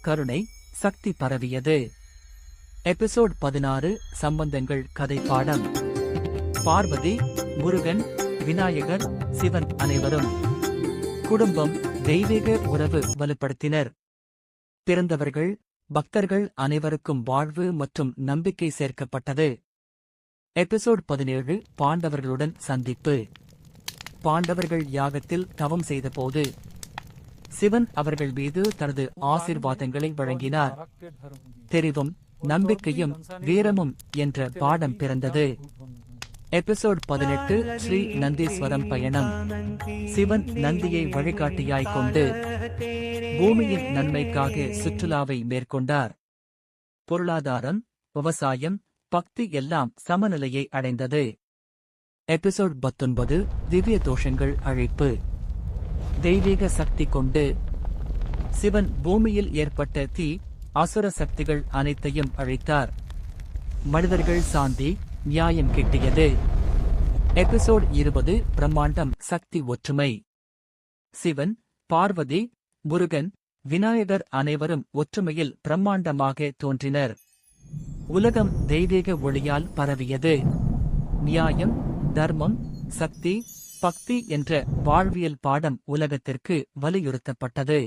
கருணை சக்தி பரவியது. எபிசோட் பதினாறு சம்பந்தங்கள் கதை பாடம். பார்வதி முருகன் விநாயகர் சிவன் அனைவரும். குடும்பம் தெய்வீக உறவு வலுப்படுத்தினர். பிறந்தவர்கள் பக்தர்கள் அனைவருக்கும் வாழ்வு மற்றும் நம்பிக்கை சேர்க்கப்பட்டது. எபிசோட் பதினேழு பாண்டவர்களுடன் சந்திப்பு. பாண்டவர்கள் யாகத்தில் தவம் செய்தபோது சிவன் அவர்கள் மீது தனது ஆசீர்வாதங்களை வழங்கினார். தெரிவும் நம்பிக்கையும் வீரமும் என்ற பாடம் பிறந்தது. எபிசோட் பதினெட்டு ஸ்ரீ நந்தீஸ்வரம் பயணம். சிவன் நந்தியை வழிகாட்டியாய்க் கொண்டு பூமியின் நன்மைக்காக சுற்றுலாவை மேற்கொண்டார். பொருளாதாரம் விவசாயம் பக்தி எல்லாம் சமநிலையை அடைந்தது. எபிசோட் பத்தொன்பது திவ்ய தோஷங்கள் அழைப்பு. தெய்வீக சக்தி கொண்டு சிவன் பூமியில் ஏற்பட்ட தீ அசுர சக்திகள் அனைத்தையும் அழித்தார். மனிதர்கள் சாந்தி நியாயம் கிட்டியது. எபிசோட் இருபது பிரம்மாண்டம் சக்தி ஒற்றுமை. சிவன் பார்வதி முருகன் விநாயகர் அனைவரும் ஒற்றுமையில் பிரம்மாண்டமாக தோன்றினர். உலகம் தெய்வீக ஒளியால் பரவியது. நியாயம் தர்மம் சக்தி பக்தி என்ற வாழ்வியல் பாடம் உலகத்திற்கு வலியுறுத்தப்பட்டது.